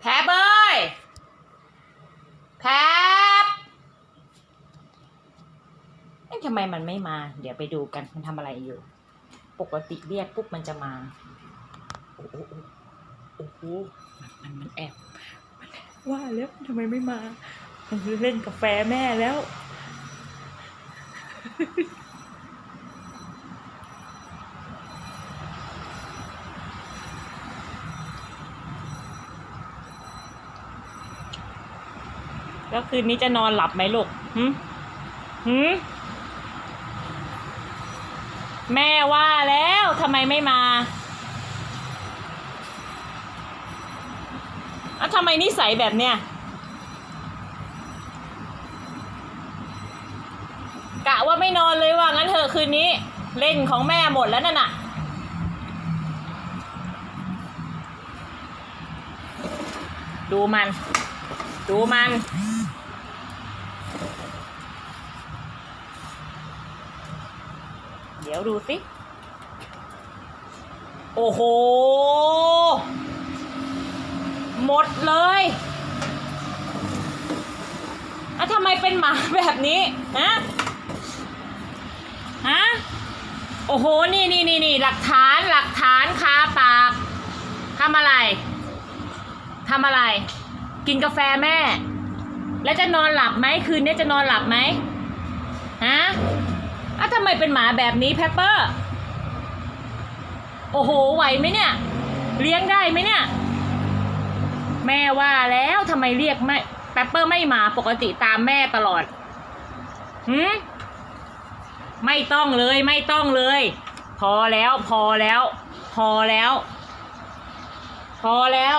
แพบเอ้ยแพบเอ๊ะทำไมมันไม่มา เดี๋ยวไปดูกันมันทำอะไรอยู่ ปกติเรียกปุ๊บมันจะมา โอ้โหโอ้โหมันมันมันแอบมันว่าแล้วทำไมไม่มา มันเล่นกาแฟแม่แล้ว แล้วคืนนี้จะนอนหลับไหมลูกหืมหืมแม่ว่าแล้วทำไมไม่มาอะทำไมนิสัยแบบเนี้ยกะว่าไม่นอนเลยว่างั้นเถอะคืนนี้ เล่นของแม่หมดแล้วนั่นน่ะดูมัน ดูมัน เดี๋ยวดูสิ โอ้โห หมดเลยอะทำไมเป็นหมาแบบนี้ฮะฮะโอ้โห นี่นี่นี่นี่หลักฐานหลักฐานคาปากทำอะไรทำอะไร กินกาแฟแม่ แล้วจะนอนหลับไหมคืนนี้จะนอนหลับไหมฮะอ้าวทำไมเป็นหมาแบบนี้แพปเปอร์โอ้โหไหวไหมเนี่ย เลี้ยงได้ไหมเนี่ย แม่ว่าแล้วทำไมเรียกไม่แปปเปอร์ไม่มาปกติตามแม่ตลอดหืมไม่ต้องเลยไม่ต้องเลย พอแล้วพอแล้ว พอแล้ว พอแล้ว